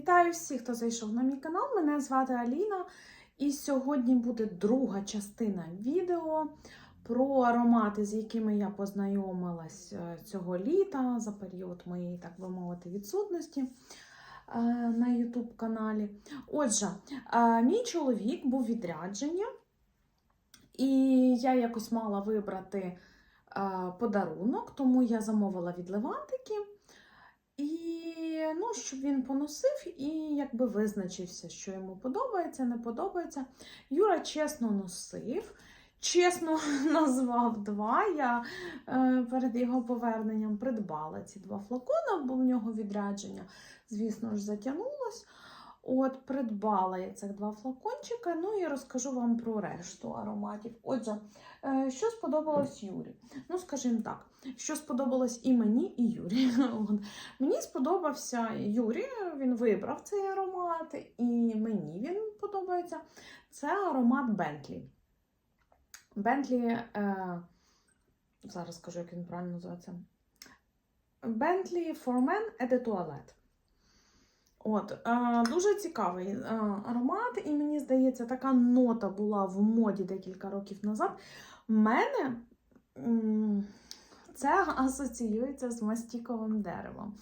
Вітаю всіх, хто зайшов на мій канал. Мене звати Аліна, і сьогодні буде друга частина відео про аромати, з якими я познайомилась е, цього літа за період моєї, так би мовити, відсутності е, на YouTube каналі. Отже, е, мій чоловік був відрядження, і я якось мала вибрати подарунок, тому я замовила від Левантики. І ну, щоб він поносив і якби визначився, що йому подобається, не подобається. Юра чесно носив, чесно назвав два. Я е, перед його поверненням придбала ці два флакони, бо в нього відрядження, звісно ж, затягнулось. От, придбала я цих два флакончика, ну і розкажу вам про решту ароматів. Отже, е, що сподобалось Юрі? Ну, скажімо так, що сподобалось і мені, і Юрі. От. Мені сподобався Юрі, він вибрав цей аромат, і мені він подобається. Це аромат Бентлі. Бентлі, е, зараз скажу, як він правильно називається. Бентлі for Men et de Toilette. От, е, дуже цікавий е, аромат, і мені здається, така нота була в моді декілька років назад. У мене це асоціюється з мастіковим деревом.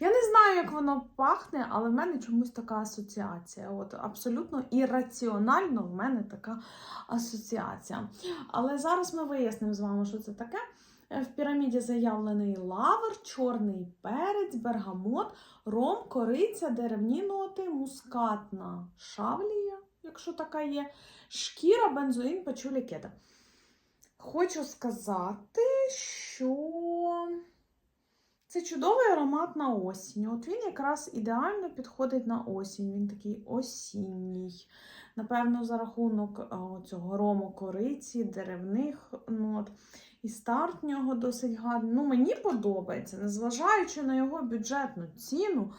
Я не знаю, як воно пахне, але в мене чомусь така асоціація. От, абсолютно ірраціонально в мене така асоціація. Але зараз ми вияснимо з вами, що це таке. В піраміді заявлений лавр, чорний перець, бергамот, ром, кориця, деревні ноти, мускатна шавлія, якщо така є, шкіра, бензоїн, пачулі, кеда. Хочу сказати, що це чудовий аромат на осінь. От він якраз ідеально підходить на осінь. Він такий осінній. Напевно, за рахунок цього рому кориці, деревних нот. І старт нього досить гарний. Ну, мені подобається, незважаючи на його бюджетну ціну,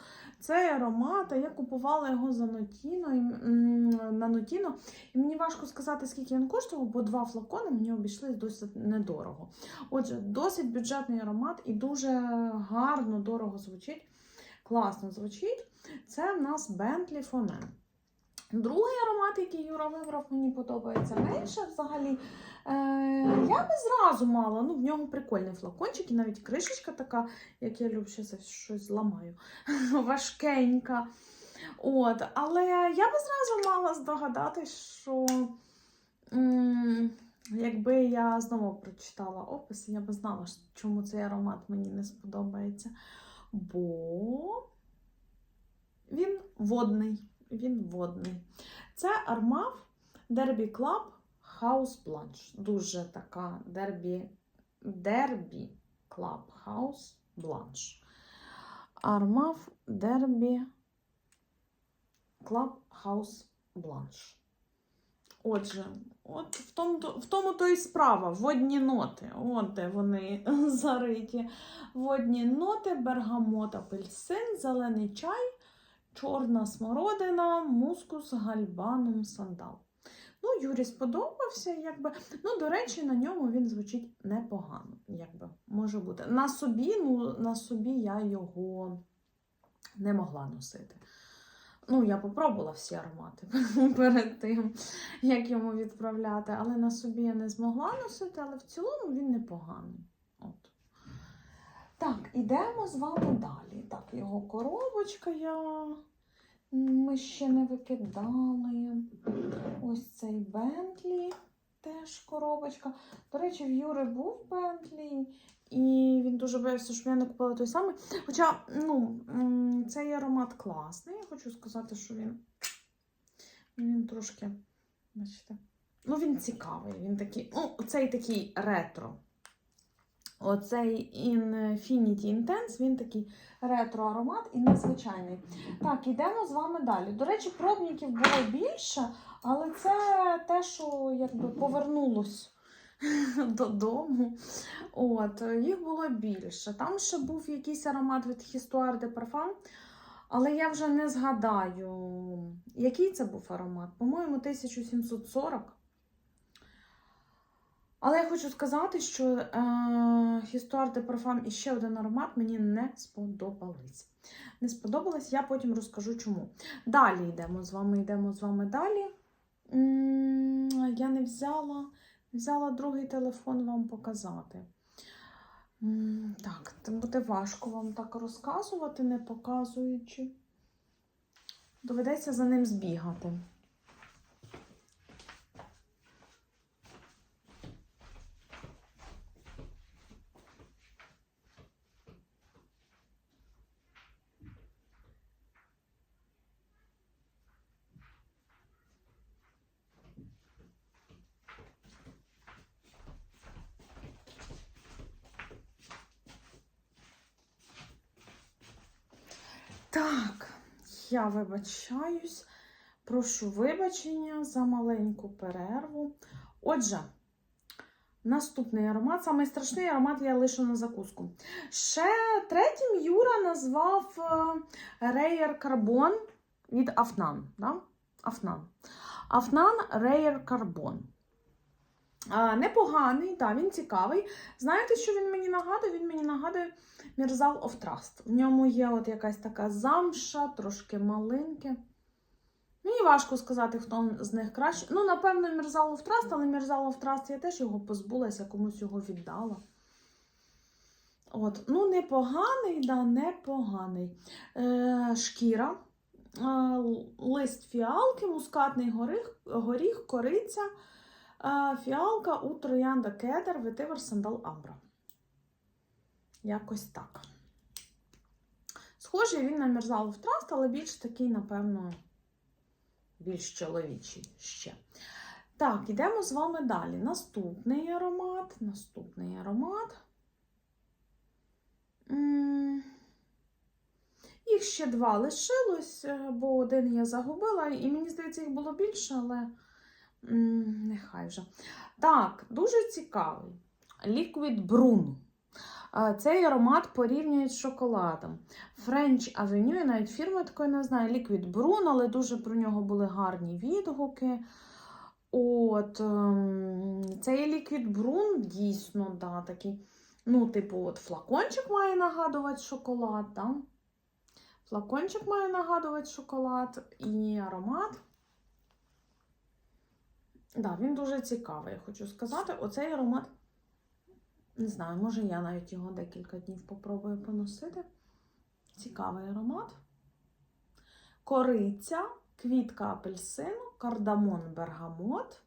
цей аромат, а я купувала його за Нотіно, на Нотіно. І мені важко сказати, скільки він коштував, бо два флакони мені обійшлися досить недорого. Отже, досить бюджетний аромат і дуже гарно, дорого звучить. Класно звучить. Це в нас Bentley Fonen. Другий аромат, який Юра вибрав, мені подобається менше взагалі. Е, я би зразу мала, ну в нього прикольний флакончик, і навіть кришечка така, як я люблю, що щось зламаю, важкенька. От, Але я би зразу мала здогадатись, що якби я знову прочитала опис, я би знала, чому цей аромат мені не сподобається. Бо він водний. Він водний. Це Армав Derby Club House Blanche. Дуже така Derby, Derby Club House Blanche. Армав Derby Club House Blanche. Отже, от в тому, в тому то і справа. Водні ноти. От де вони зариті. Водні ноти, бергамот, апельсин, зелений чай чорна смородина, мускус, гальбанум, сандал. Ну, Юрі сподобався, якби. Ну, до речі, на ньому він звучить непогано, якби може бути. На собі, ну, на собі я його не могла носити. Ну, я попробувала всі аромати перед тим, як йому відправляти, але на собі я не змогла носити, але в цілому він непоганий. Так, ідемо з вами далі. Так, його коробочка я... ми ще не викидали. Ось цей Бентлі, теж коробочка. До речі, в Юри був Бентлі, і він дуже боявся, щоб я не купила той самий. Хоча, ну, цей аромат класний. Я хочу сказати, що він, він трошки, бачите, ну він цікавий. Він такий, ну, цей такий ретро. Оцей Infinity Intense, він такий ретро-аромат і незвичайний. Так, йдемо з вами далі. До речі, пробників було більше, але це те, що якби повернулось додому. От, Їх було більше. Там ще був якийсь аромат від Histoire de Parfum, але я вже не згадаю, який це був аромат. По-моєму, 1740. Але я хочу сказати, що е, Histoire de Parfum і ще один аромат мені не сподобались. Не сподобалось, я потім розкажу чому. Далі йдемо з вами, йдемо з вами далі. М, Я не взяла, взяла другий телефон вам показати. М, Так, це буде важко вам так розказувати, не показуючи. Доведеться за ним збігати. Так, я вибачаюсь. Прошу вибачення за маленьку перерву. Отже, наступний аромат, самий страшний аромат я лишу на закуску. Ще третім Юра назвав Rare Carbon від Афнан. Да? Афнан. Афнан Rare Carbon. Непоганий, так, він цікавий. Знаєте, що він мені нагадує? Він мені нагадує Мірзал Trust. В ньому є от якась така замша, трошки малинки. Мені важко сказати, хто з них краще. Ну, напевно, Мірзал Trust, але Мірзал Trust я теж його позбулася, комусь його віддала. От, ну, непоганий, да, непоганий. Е, шкіра, е, лист фіалки, мускатний горіх, горіх кориця. Фіалка у троянда кедр, ветивер сандал амбра. Якось так. Схожий він на Мерзал в Траст, але більш такий, напевно, більш чоловічий ще. Так, йдемо з вами далі. Наступний аромат. Наступний аромат. Їх ще два лишилось, е, бо один я загубила, і мені здається, їх було більше, але. Нехай вже. Так, дуже цікавий. Brun. А, Цей аромат порівнюють з шоколадом. French Avenue, я навіть фірми такої не знаю. Liquid Brun, але дуже про нього були гарні відгуки. От, ем, Цей Liquid Brun дійсно да, такий. Ну, типу, от флакончик має нагадувати шоколад. Да? Флакончик має нагадувати шоколад і аромат. Да, він дуже цікавий, я хочу сказати. Оцей аромат, не знаю, може я навіть його декілька днів попробую поносити. Цікавий аромат. Кориця, квітка апельсину, кардамон бергамот,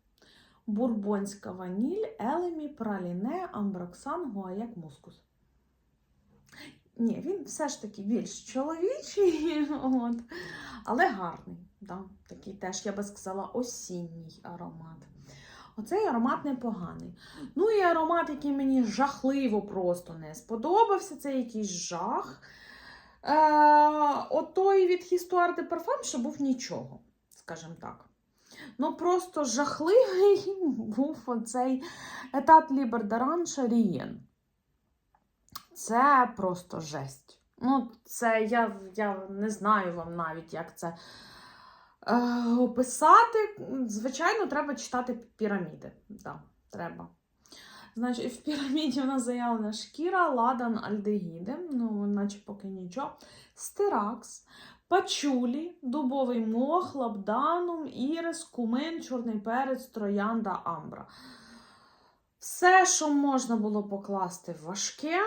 бурбонська ваніль, елемі, праліне, амброксан, гуаяк, мускус. Ні, він все ж таки більш чоловічий, от, але гарний. Да? Такий теж, я би сказала, осінній аромат. Оцей аромат непоганий. Ну і аромат, який мені жахливо просто не сподобався, це якийсь жах. Е, Отой від Histoire de Parfum ще був нічого, скажімо так. Ну, просто жахливий був оцей етат d'Orange Rien. Це просто жесть. Ну, це я, я не знаю вам навіть, як це е, описати. Звичайно, треба читати піраміди. Да, треба. Значить, в піраміді в нас заявлена шкіра, ладан, альдегіди, ну, наче поки нічого. Стиракс, пачулі, дубовий мох, лабданум, ірис, кумин, чорний перець, троянда, амбра. Все, що можна було покласти важке.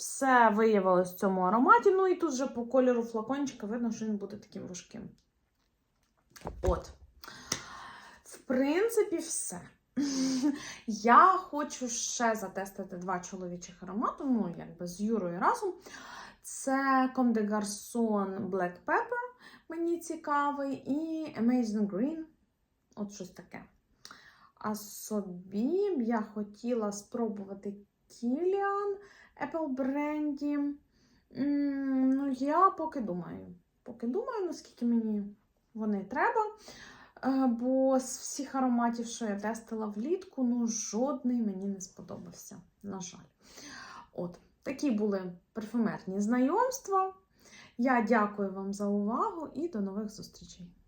Все виявилось в цьому ароматі. Ну і тут вже по кольору флакончика видно, що він буде таким важким. От. В принципі, все. Я хочу ще затестити два чоловічих аромати, ну, якби з Юрою разом. Це Comme des Garçons Black Pepper, мені цікавий, і Amazing Green. От щось таке. А собі б я хотіла спробувати Kilian Apple бренді. Ну, я поки думаю. Поки думаю, наскільки мені вони треба. Е, Бо з всіх ароматів, що я тестила влітку, ну, жодний мені не сподобався, на жаль. От, такі були парфюмерні знайомства. Я дякую вам за увагу і до нових зустрічей!